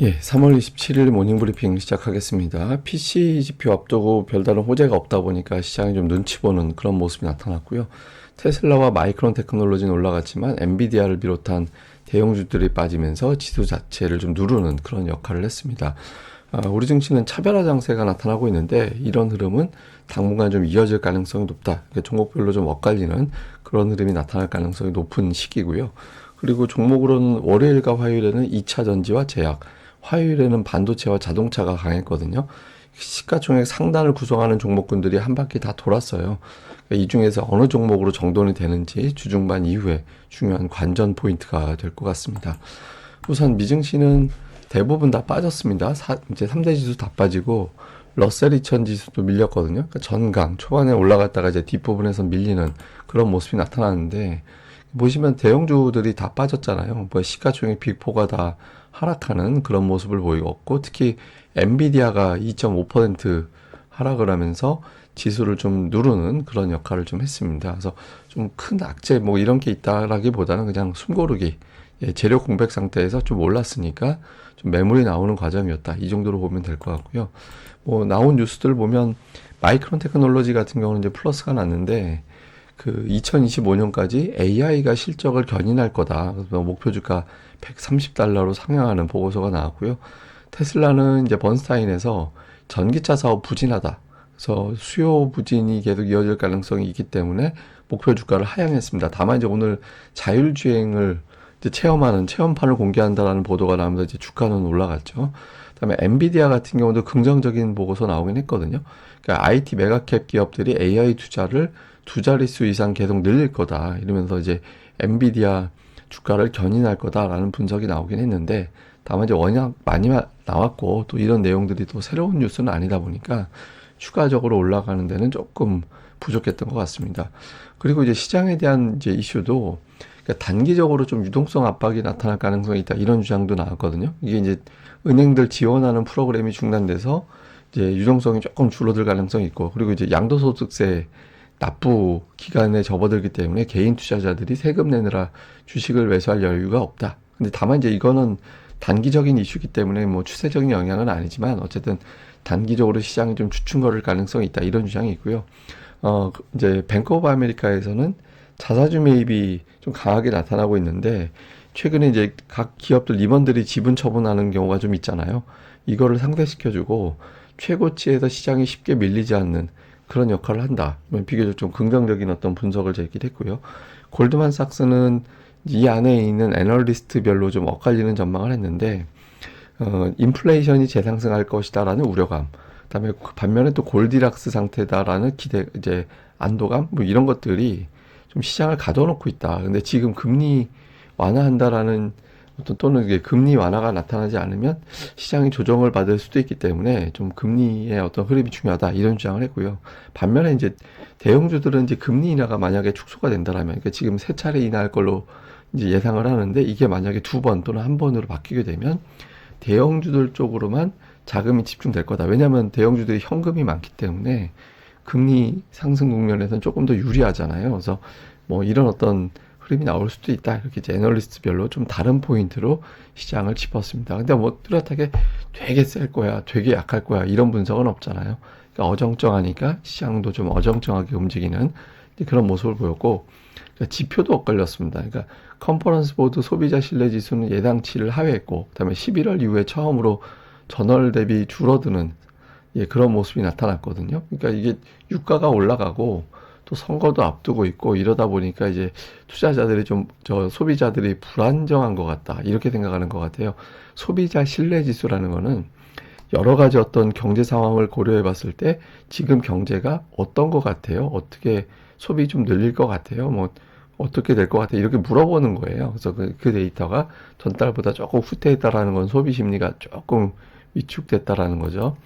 예, 3월 27일 모닝브리핑 시작하겠습니다. PC 지표 앞두고 별다른 호재가 없다 보니까 시장이 좀 눈치 보는 그런 모습이 나타났고요. 테슬라와 마이크론 테크놀로지는 올라갔지만 엔비디아를 비롯한 대형주들이 빠지면서 지수 자체를 좀 누르는 그런 역할을 했습니다. 아, 우리 증시는 차별화 장세가 나타나고 있는데 이런 흐름은 당분간 좀 이어질 가능성이 높다. 그러니까 종목별로 좀 엇갈리는 그런 흐름이 나타날 가능성이 높은 시기고요. 그리고 종목으로는 월요일과 화요일에는 2차 전지와 제약, 화요일에는 반도체와 자동차가 강했거든요. 시가총액 상단을 구성하는 종목군들이 한 바퀴 다 돌았어요. 그러니까 이 중에서 어느 종목으로 정돈이 되는지 주중반 이후에 중요한 관전 포인트가 될 것 같습니다. 우선 미증시는 대부분 다 빠졌습니다. 사, 이제 3대 지수 다 빠지고 러셀 2000 지수도 밀렸거든요. 그러니까 전강 초반에 올라갔다가 이제 뒷부분에서 밀리는 그런 모습이 나타나는데 보시면 대형주들이 다 빠졌잖아요. 뭐 시가총액 빅포가 다 하락하는 그런 모습을 보이고 특히 엔비디아가 2.5% 하락을 하면서 지수를 좀 누르는 그런 역할을 좀 했습니다. 그래서 좀 큰 악재 뭐 이런 게 있다라기보다는 그냥 숨고르기 예, 재료 공백 상태에서 좀 올랐으니까 좀 매물이 나오는 과정이었다. 이 정도로 보면 될 것 같고요. 뭐 나온 뉴스들 보면 마이크론 테크놀로지 같은 경우는 이제 플러스가 났는데 그 2025년까지 AI가 실적을 견인할 거다. 그래서 목표 주가 130달러로 상향하는 보고서가 나왔고요. 테슬라는 이제 번스타인에서 전기차 사업 부진하다. 그래서 수요 부진이 계속 이어질 가능성이 있기 때문에 목표 주가를 하향했습니다. 다만 이제 오늘 자율주행을 이제 체험하는 체험판을 공개한다라는 보도가 나오면서 이제 주가는 올라갔죠. 그다음에 엔비디아 같은 경우도 긍정적인 보고서 나오긴 했거든요. 그러니까 IT 메가캡 기업들이 AI 투자를 두 자릿수 이상 계속 늘릴 거다. 이러면서 이제 엔비디아 주가를 견인할 거다라는 분석이 나오긴 했는데 다만 이제 워낙 많이 나왔고 또 이런 내용들이 또 새로운 뉴스는 아니다 보니까 추가적으로 올라가는 데는 조금 부족했던 것 같습니다. 그리고 이제 시장에 대한 이제 이슈도 그러니까 단기적으로 좀 유동성 압박이 나타날 가능성이 있다 이런 주장도 나왔거든요. 이게 이제 은행들 지원하는 프로그램이 중단돼서 이제 유동성이 조금 줄어들 가능성이 있고 그리고 이제 양도소득세 납부 기간에 접어들기 때문에 개인 투자자들이 세금 내느라 주식을 매수할 여유가 없다. 근데 다만 이제 이거는 단기적인 이슈기 때문에 뭐 추세적인 영향은 아니지만 어쨌든 단기적으로 시장이 좀 주춤거릴 가능성이 있다 이런 주장이 있고요. 어 이제 뱅크 오브 아메리카에서는 자사주 매입이 좀 강하게 나타나고 있는데 최근에 이제 각 기업들 임원들이 지분 처분하는 경우가 좀 있잖아요. 이거를 상쇄시켜주고 최고치에서 시장이 쉽게 밀리지 않는 그런 역할을 한다. 뭐 비교적 좀 긍정적인 어떤 분석을 제기했고요. 골드만삭스는 이 안에 있는 애널리스트별로 좀 엇갈리는 전망을 했는데 어, 인플레이션이 재상승할 것이다라는 우려감. 그다음에 반면에 또 골디락스 상태다라는 기대 이제 안도감 뭐 이런 것들이 좀 시장을 가둬놓고 있다. 근데 지금 금리 완화한다라는 어떤 또는 금리 완화가 나타나지 않으면 시장이 조정을 받을 수도 있기 때문에 좀 금리의 어떤 흐름이 중요하다 이런 주장을 했고요. 반면에 이제 대형주들은 이제 금리 인하가 만약에 축소가 된다라면 그러니까 지금 세 차례 인하할 걸로 이제 예상을 하는데 이게 만약에 두 번 또는 한 번으로 바뀌게 되면 대형주들 쪽으로만 자금이 집중될 거다. 왜냐하면 대형주들이 현금이 많기 때문에 금리 상승 국면에서는 조금 더 유리하잖아요. 그래서 뭐 이런 어떤 흐름이 나올 수도 있다. 이렇게 이제 애널리스트별로 좀 다른 포인트로 시장을 짚었습니다. 근데 뭐 뚜렷하게 되게 셀 거야, 되게 약할 거야 이런 분석은 없잖아요. 그러니까 어정쩡하니까 시장도 좀 어정쩡하게 움직이는 그런 모습을 보였고 그러니까 지표도 엇갈렸습니다. 그러니까 컨퍼런스 보드 소비자 신뢰 지수는 예상치를 하회했고 그다음에 11월 이후에 처음으로 전월 대비 줄어드는 예, 그런 모습이 나타났거든요. 그러니까 이게 유가가 올라가고 또 선거도 앞두고 있고 이러다 보니까 이제 투자자들이 좀 저 소비자들이 불안정한 것 같다 이렇게 생각하는 것 같아요. 소비자 신뢰 지수라는 거는 여러 가지 어떤 경제 상황을 고려해 봤을 때 지금 경제가 어떤 것 같아요? 어떻게 소비 좀 늘릴 것 같아요? 뭐 어떻게 될 것 같아요? 이렇게 물어보는 거예요. 그래서 그, 그 데이터가 전달보다 조금 후퇴했다라는 건 소비 심리가 조금 위축됐다라는 거죠.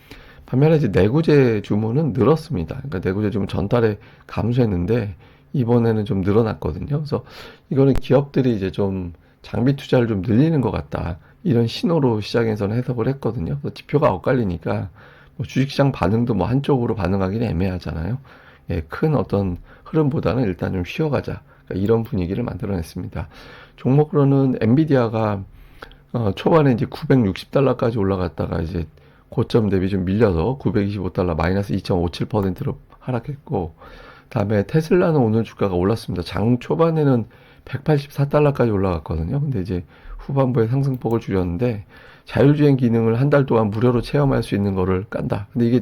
반면에 이제 내구재 주문은 늘었습니다. 그러니까 내구재 주문 전달에 감소했는데 이번에는 좀 늘어났거든요. 그래서 이거는 기업들이 이제 좀 장비 투자를 좀 늘리는 것 같다. 이런 신호로 시장에서는 해석을 했거든요. 그래서 지표가 엇갈리니까 뭐 주식시장 반응도 뭐 한쪽으로 반응하기는 애매하잖아요. 예, 큰 어떤 흐름보다는 일단 좀 쉬어가자. 그러니까 이런 분위기를 만들어냈습니다. 종목으로는 엔비디아가 어, 초반에 이제 960달러까지 올라갔다가 이제 고점 대비 좀 밀려서 925달러 마이너스 2.57%로 하락했고 다음에 테슬라는 오늘 주가가 올랐습니다. 장 초반에는 184달러까지 올라갔거든요. 근데 이제 후반부에 상승폭을 줄였는데 자율주행 기능을 한 달 동안 무료로 체험할 수 있는 거를 깐다. 근데 이게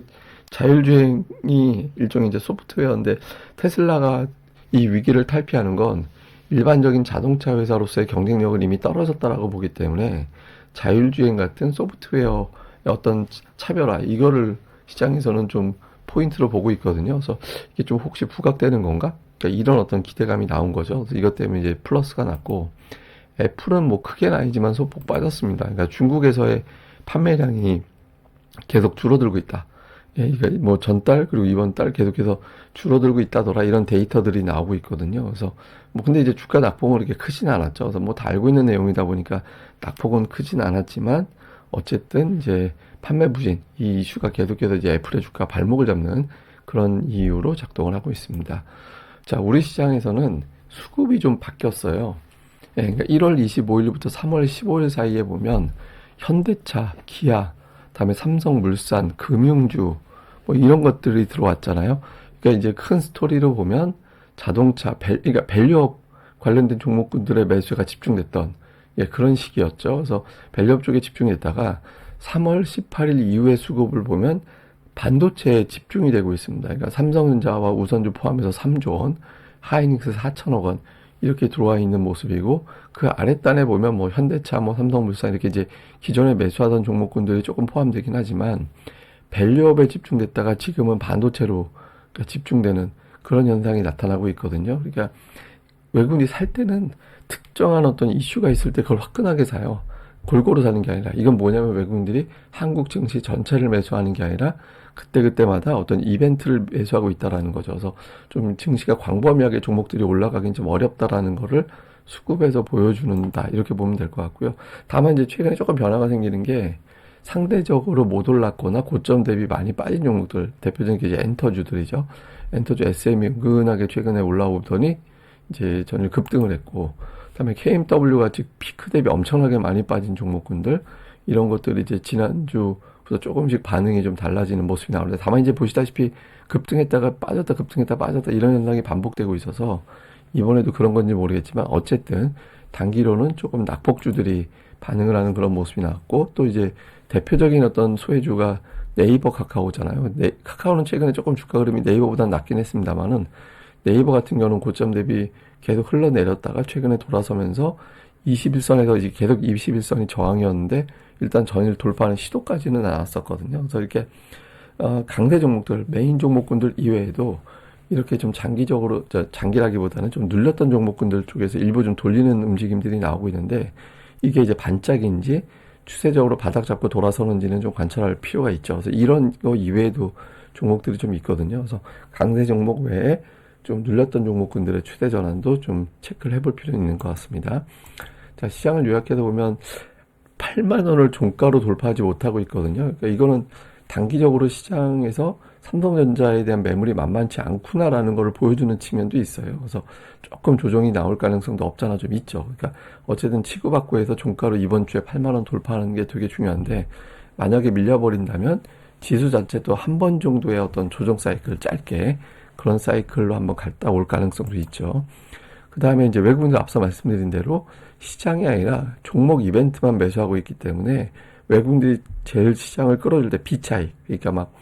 자율주행이 일종의 이제 소프트웨어인데 테슬라가 이 위기를 탈피하는 건 일반적인 자동차 회사로서의 경쟁력은 이미 떨어졌다라고 보기 때문에 자율주행 같은 소프트웨어의 어떤 차별화 이거를 시장에서는 좀 포인트로 보고 있거든요. 그래서 이게 좀 혹시 부각되는 건가? 그러니까 이런 어떤 기대감이 나온 거죠. 그래서 이것 때문에 이제 플러스가 났고 애플은 뭐 크게는 아니지만 소폭 빠졌습니다. 그러니까 중국에서의 판매량이 계속 줄어들고 있다. 예, 이거 뭐 전달 그리고 이번 달 계속해서 줄어들고 있다더라 이런 데이터들이 나오고 있거든요. 그래서 뭐 근데 이제 주가 낙폭은 그렇게 크진 않았죠. 그래서 뭐 다 알고 있는 내용이다 보니까 낙폭은 크진 않았지만 어쨌든 이제 판매 부진 이 이슈가 계속해서 이제 애플의 주가 발목을 잡는 그런 이유로 작동을 하고 있습니다. 자, 우리 시장에서는 수급이 좀 바뀌었어요. 예, 그러니까 1월 25일부터 3월 15일 사이에 보면 현대차, 기아, 다음에 삼성물산, 금융주 뭐 이런 것들이 들어왔잖아요. 그러니까 이제 큰 스토리로 보면 자동차, 밸, 그러니까 밸류업 관련된 종목군들의 매수가 집중됐던 예, 그런 시기였죠. 그래서 밸류업 쪽에 집중했다가 3월 18일 이후의 수급을 보면 반도체에 집중이 되고 있습니다. 그러니까 삼성전자와 우선주 포함해서 3조 원, 하이닉스 4천억 원 이렇게 들어와 있는 모습이고 그 아랫단에 보면 뭐 현대차, 뭐 삼성물산 이렇게 이제 기존에 매수하던 종목군들이 조금 포함되긴 하지만 밸류업에 집중됐다가 지금은 반도체로 그러니까 집중되는 그런 현상이 나타나고 있거든요. 그러니까 외국인이 살 때는 특정한 어떤 이슈가 있을 때 그걸 화끈하게 사요. 골고루 사는 게 아니라 이건 뭐냐면 외국인들이 한국 증시 전체를 매수하는 게 아니라 그때그때마다 어떤 이벤트를 매수하고 있다라는 거죠. 그래서 좀 증시가 광범위하게 종목들이 올라가긴 좀 어렵다라는 거를 수급에서 보여주는다. 이렇게 보면 될 것 같고요. 다만 이제 최근에 조금 변화가 생기는 게 상대적으로 못 올랐거나 고점 대비 많이 빠진 종목들, 대표적인 게 이제 엔터주들이죠. 엔터주 SM이 은근하게 최근에 올라오더니 이제 전일 급등을 했고, 그다음에 KMW 같이 피크 대비 엄청나게 많이 빠진 종목군들 이런 것들이 이제 지난주부터 조금씩 반응이 좀 달라지는 모습이 나오는데 다만 이제 보시다시피 급등했다가 빠졌다 급등했다 빠졌다 이런 현상이 반복되고 있어서 이번에도 그런 건지 모르겠지만 어쨌든 단기로는 조금 낙폭주들이 반응을 하는 그런 모습이 나왔고 또 이제 대표적인 어떤 소외주가 네이버 카카오잖아요. 네, 카카오는 최근에 조금 주가 흐름이 네이버보다 낮긴 했습니다만은 네이버 같은 경우는 고점 대비 계속 흘러내렸다가 최근에 돌아서면서 21선에서 이제 계속 21선이 저항이었는데 일단 전일 돌파하는 시도까지는 나왔었거든요. 그래서 이렇게 어, 강세 종목들, 메인 종목군들 이외에도 이렇게 좀 장기적으로, 저 장기라기보다는 좀 눌렸던 종목군들 쪽에서 일부 좀 돌리는 움직임들이 나오고 있는데 이게 이제 반짝인지 추세적으로 바닥 잡고 돌아서는지는 좀 관찰할 필요가 있죠. 그래서 이런 거 이외에도 종목들이 좀 있거든요. 그래서 강세 종목 외에 좀 눌렸던 종목군들의 추세 전환도 좀 체크를 해볼 필요는 있는 것 같습니다. 자, 시장을 요약해서 보면 8만 원을 종가로 돌파하지 못하고 있거든요. 그러니까 이거는 단기적으로 시장에서 삼성전자에 대한 매물이 만만치 않구나라는 것을 보여주는 측면도 있어요. 그래서 조금 조정이 나올 가능성도 없잖아 좀 있죠. 그러니까 어쨌든 치고받고 해서 종가로 이번 주에 8만 원 돌파하는 게 되게 중요한데 만약에 밀려버린다면 지수 자체도 한 번 정도의 어떤 조정 사이클 짧게 그런 사이클로 한번 갔다 올 가능성도 있죠. 그 다음에 이제 외국인들 앞서 말씀드린 대로 시장이 아니라 종목 이벤트만 매수하고 있기 때문에 외국인들이 제일 시장을 끌어줄 때 비차익, 그러니까 막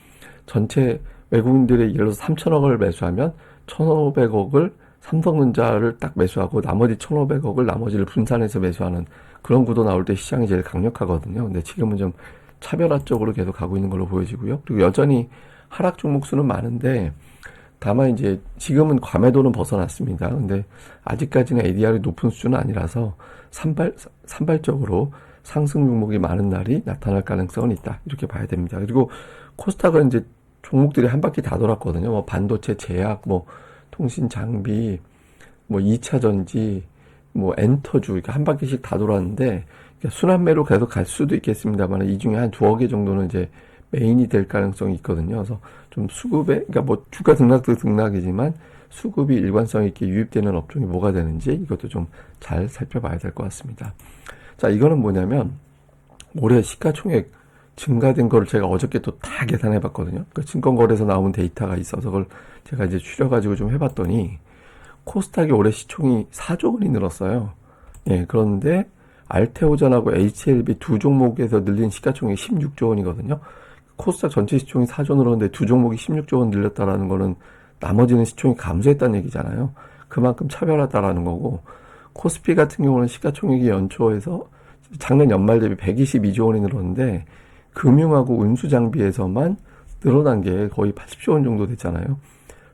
전체 외국인들의 예를 들어서 3천억을 매수하면 1,500억을 삼성전자를 딱 매수하고 나머지 1,500억을 나머지를 분산해서 매수하는 그런 구도 나올 때 시장이 제일 강력하거든요. 근데 지금은 좀 차별화 쪽으로 계속 가고 있는 걸로 보여지고요. 그리고 여전히 하락 종목 수는 많은데 다만 이제 지금은 과매도는 벗어났습니다. 근데 아직까지는 ADR이 높은 수준은 아니라서 산발, 산발적으로 상승 종목이 많은 날이 나타날 가능성은 있다. 이렇게 봐야 됩니다. 그리고 코스닥은 이제 종목들이 한 바퀴 다 돌았거든요. 뭐 반도체, 제약, 뭐 통신 장비, 뭐 2차 전지, 뭐 엔터주 이렇게 한 바퀴씩 다 돌았는데 순환매로 계속 갈 수도 있겠습니다만 이 중에 한 두어 개 정도는 이제 메인이 될 가능성이 있거든요. 그래서 좀 수급에, 그러니까 뭐 주가 등락도 등락이지만 수급이 일관성 있게 유입되는 업종이 뭐가 되는지 이것도 좀 잘 살펴봐야 될 것 같습니다. 자, 이거는 뭐냐면 올해 시가총액 증가된 거를 제가 어저께 또 다 계산해 봤거든요. 그 증권거래에서 나온 데이터가 있어서 그걸 제가 이제 추려 가지고 좀 해봤더니 코스닥이 올해 시총이 4조 원이 늘었어요. 예, 그런데 알테오전하고 HLB 두 종목에서 늘린 시가총액이 16조 원이거든요. 코스닥 전체 시총이 4조 늘었는데 두 종목이 16조 원 늘렸다라는 거는 나머지는 시총이 감소했다는 얘기잖아요. 그만큼 차별하다라는 거고 코스피 같은 경우는 시가총액이 연초에서 작년 연말 대비 122조 원이 늘었는데 금융하고 운수 장비에서만 늘어난 게 거의 80조 원 정도 됐잖아요.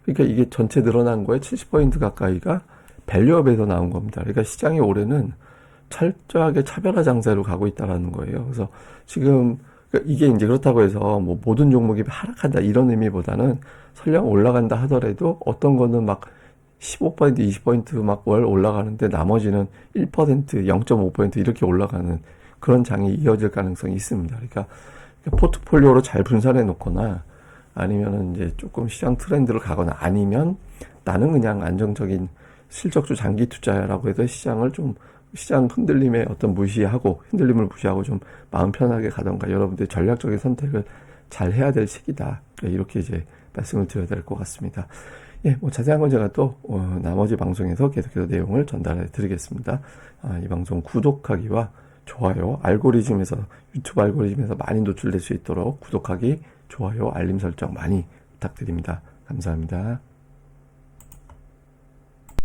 그러니까 이게 전체 늘어난 거에 70% 가까이가 밸류업에서 나온 겁니다. 그러니까 시장이 올해는 철저하게 차별화 장세로 가고 있다라는 거예요. 그래서 지금 그러니까 이게 이제 그렇다고 해서 뭐 모든 종목이 하락한다 이런 의미보다는 설령 올라간다 하더라도 어떤 거는 막 15% 20%막 월 올라가는데 나머지는 1% 0.5% 이렇게 올라가는 그런 장이 이어질 가능성이 있습니다. 그러니까 포트폴리오로 잘 분산해 놓거나 아니면은 이제 조금 시장 트렌드를 가거나 아니면 나는 그냥 안정적인 실적주 장기 투자라고 해서 시장을 좀 시장 흔들림에 어떤 무시하고 흔들림을 무시하고 좀 마음 편하게 가던가 여러분들 전략적인 선택을 잘 해야 될 시기다 이렇게 이제 말씀을 드려야 될 것 같습니다. 예, 뭐 자세한 건 제가 또 어, 나머지 방송에서 계속해서 내용을 전달해 드리겠습니다. 아, 이 방송 구독하기와 좋아요, 알고리즘에서 유튜브 알고리즘에서 많이 노출될 수 있도록 구독하기, 좋아요, 알림 설정 많이 부탁드립니다. 감사합니다.